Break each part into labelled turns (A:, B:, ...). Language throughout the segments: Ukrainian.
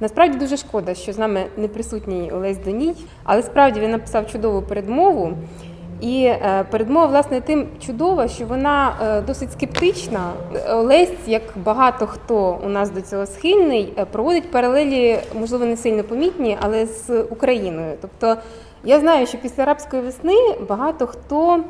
A: Насправді дуже шкода, що з нами не присутній Олесь Доній, але справді він написав чудову передмову. І е, передмова, власне, тим чудова, що вона е, досить скептична. Олесь, як багато хто у нас до цього схильний, е, проводить паралелі, можливо, не сильно помітні, але з Україною. Тобто я знаю, що після арабської весни багато хто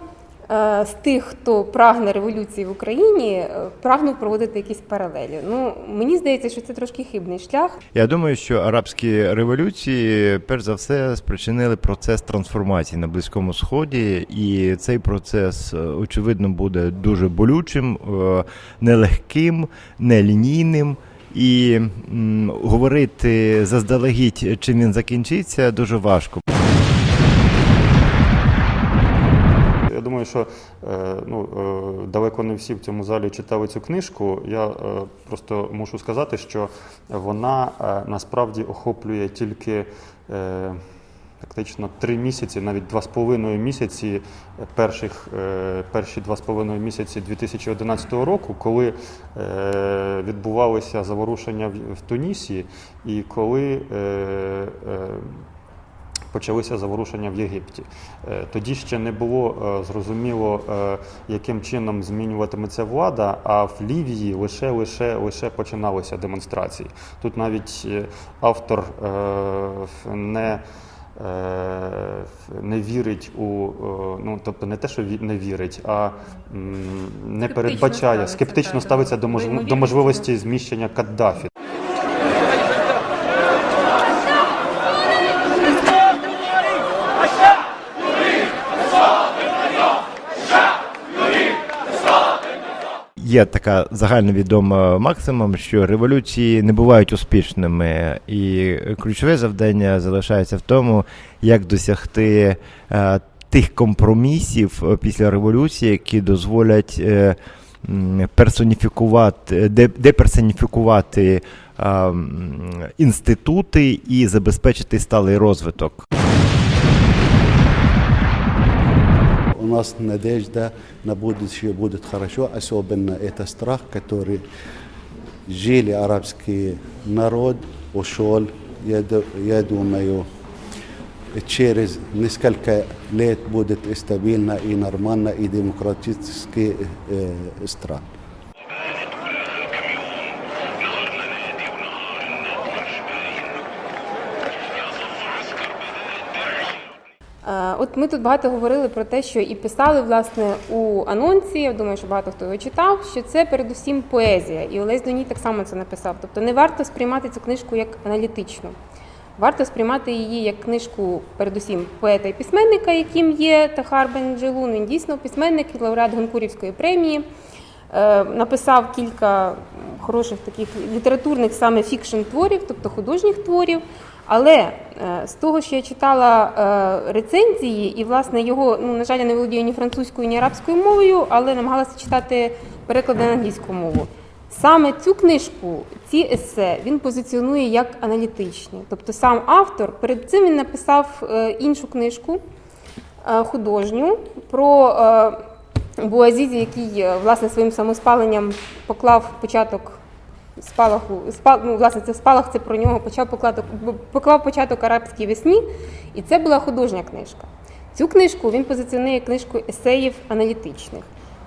A: з тих, хто прагне революції в Україні, е, прагнув проводити якісь паралелі. Ну мені здається, що це трошки хибний шлях.
B: Я думаю, що арабські революції перш за все спричинили процес трансформації на Близькому Сході, і цей процес е, очевидно буде дуже болючим, е, нелегким, нелінійним. І м, говорити заздалегідь, чим він закінчиться, дуже важко.
C: Я думаю, що е, ну, е, далеко не всі в цьому залі читали цю книжку. Я е, просто мушу сказати, що вона насправді охоплює тільки фактично три місяці, навіть два з половиною місяці перших, перші два з половиною місяці 2011 року, коли відбувалися заворушення в, Тунісі, і коли почалися заворушення в Єгипті. Е, Тоді ще не було е, зрозуміло, е, яким чином змінюватиметься влада, а в Лівії лише лише лише починалися демонстрації. Тут навіть автор не не вірить у ну тобто не те, що не вірить, а не
A: Скептично
C: передбачає скептично ставиться
A: до
C: можливості зміщення Каддафі.
B: Є така загальновідома максима, що революції не бувають успішними, і ключове завдання залишається в тому, як досягти е, тих компромісів після революції, які дозволять е, персоніфікувати, де, деперсоніфікувати інститути і забезпечити сталий розвиток.
D: нас надежда на будущее будет хорошо, особенно это страх, который жили арабский народ, ушел, я, ду- я думаю, через несколько лет будет стабильно и нормально и демократический э, стран.
A: От ми тут багато говорили про те, що і писали власне у анонсі. Я думаю, що багато хто його читав. Що це передусім поезія, і Олесь Доній так само це написав. Тобто не варто сприймати цю книжку як аналітичну. Варто сприймати її як книжку, передусім поета і письменника, яким є Тахар Бенджелун. Він дійсно письменник, лауреат Гонкурівської премії. Е, Написав кілька хороших таких літературних саме фікшн творів, тобто художніх творів. Але е, з того, що я читала е, рецензії, і власне його, ну на жаль, я не володію ні французькою, ні арабською мовою, але намагалася читати переклади на англійську мову. Саме цю книжку, ці есе, він позиціонує як аналітичні. Тобто сам автор перед цим він написав е, іншу книжку художню про Буазізі, який власне своїм самоспаленням поклав початок спалаху. Спал, ну, власне, це спалах це про нього почав покладок, поклав початок арабській весні, і це була художня книжка. Цю книжку він позиціонує книжку есеїв аналітичних.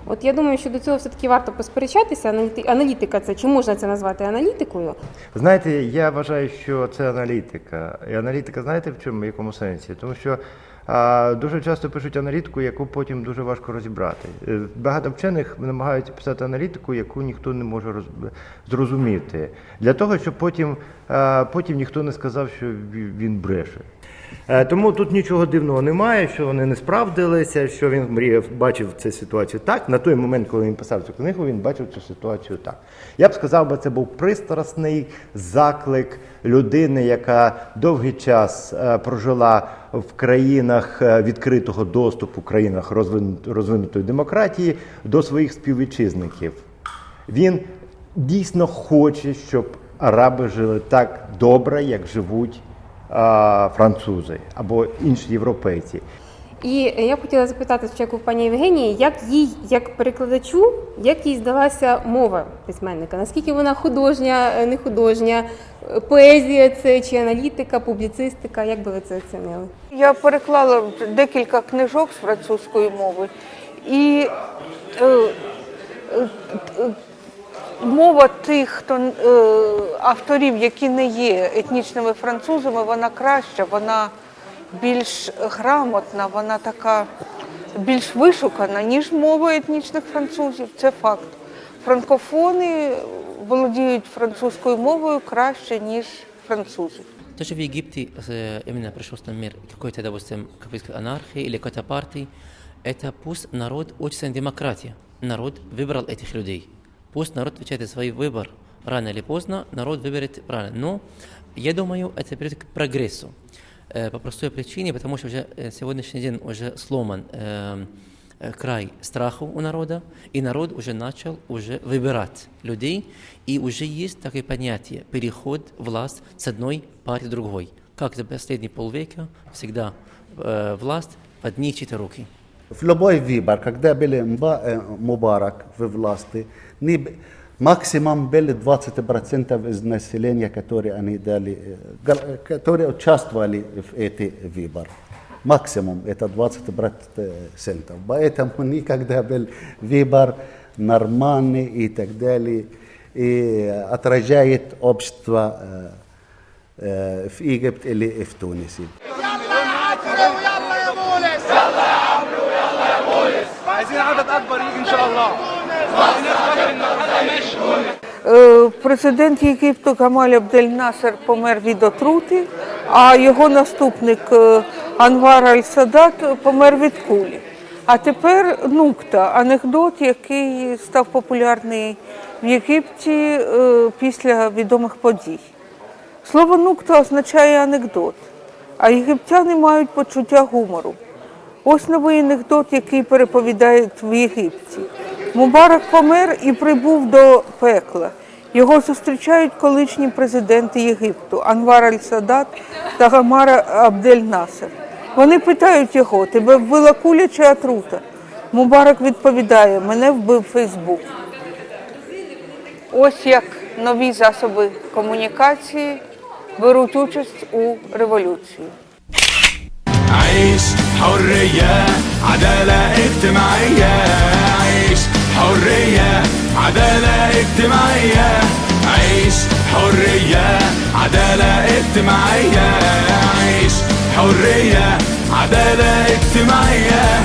A: От я думаю, що до цього все-таки варто посперечатися. Аналіти- Аналітика це чи можна це назвати аналітикою?
B: Знаєте, я вважаю, що це аналітика. І аналітика, знаєте в чому в якому сенсі? Тому що а, дуже часто пишуть аналітику, яку потім дуже важко розібрати. Е, Багато вчених намагаються писати аналітику, яку ніхто не може роз... зрозуміти. Для того, щоб потім, а, потім ніхто не сказав, що він бреше. Е, Тому тут нічого дивного немає, що вони не справдилися, що він мріяв, бачив цю ситуацію так. На той момент, коли він писав цю книгу, він бачив цю ситуацію так. Я б сказав, би, це був пристрасний заклик людини, яка довгий час е, прожила в країнах е, відкритого доступу, країнах розвинутої демократії до своїх співвітчизників. Він дійсно хоче, щоб араби жили так добре, як живуть французи або інші європейці.
A: І я б хотіла запитати спочатку в пані Євгенії, як їй, як перекладачу, як їй здалася мова письменника? Наскільки вона художня, е, не художня, поезія це чи аналітика, публіцистика? Як би ви це оцінили?
E: Я переклала декілька книжок з французької мови, і е, е, е, мова тих хто, е, авторів, які не є етнічними французами, вона краща, вона більш грамотна, вона така більш вишукана, ніж мова етнічних французів. Це факт. Франкофони володіють французькою мовою краще, ніж французи.
F: То, что в Египте э, именно пришел на мир какой-то, допустим, как бы сказать, анархии или какой-то партии, это пусть народ очень демократия. Народ выбрал этих людей. Пусть народ отвечает за свой выбор. Рано или поздно народ выберет правильно. Но я думаю, это приведет к прогрессу. Э, по простой причине, потому что уже э, сегодняшний день уже сломан эм, э, край страху у народа, и народ уже начал уже выбирать людей, и уже есть такое понятие переход власть с одной партии в другой. Как за последние полвека всегда э, власть в одни чьи-то руки.
D: В любой выбор, когда были Мба- э, Мубарак в власти, не б- максимум были 20% из населения, которые они дали, э, гол- которые участвовали в эти выборы. Максимум это 20%. Поэтому никогда был выбор нормальный и так далее, и отражает общество э, э, в Египте или в Тунисе.
G: عايزين عدد اكبر يجي ان شاء الله
E: Е, Президент Єгипту Гамаль Абдель Насер помер від отрути, а його наступник е, Анвар Аль-Садат помер від кулі. А тепер нукта, анекдот, який став популярний в Єгипті е, після відомих подій. Слово нукта означає анекдот, а єгиптяни мають почуття гумору. Ось новий анекдот, який переповідають в Єгипті. Мубарак помер і прибув до пекла. Його зустрічають колишні президенти Єгипту Анвар Аль-Садат та Гамара Абдель Насер. Вони питають його, тебе вбила куля чи отрута? Мубарак відповідає, мене вбив Фейсбук. Ось як нові засоби комунікації беруть участь у революції.
H: حرية عدالة اجتماعية. عيش حرية عدالة اجتماعية. عيش حرية عدالة اجتماعية. عيش حرية عدالة اجتماعية.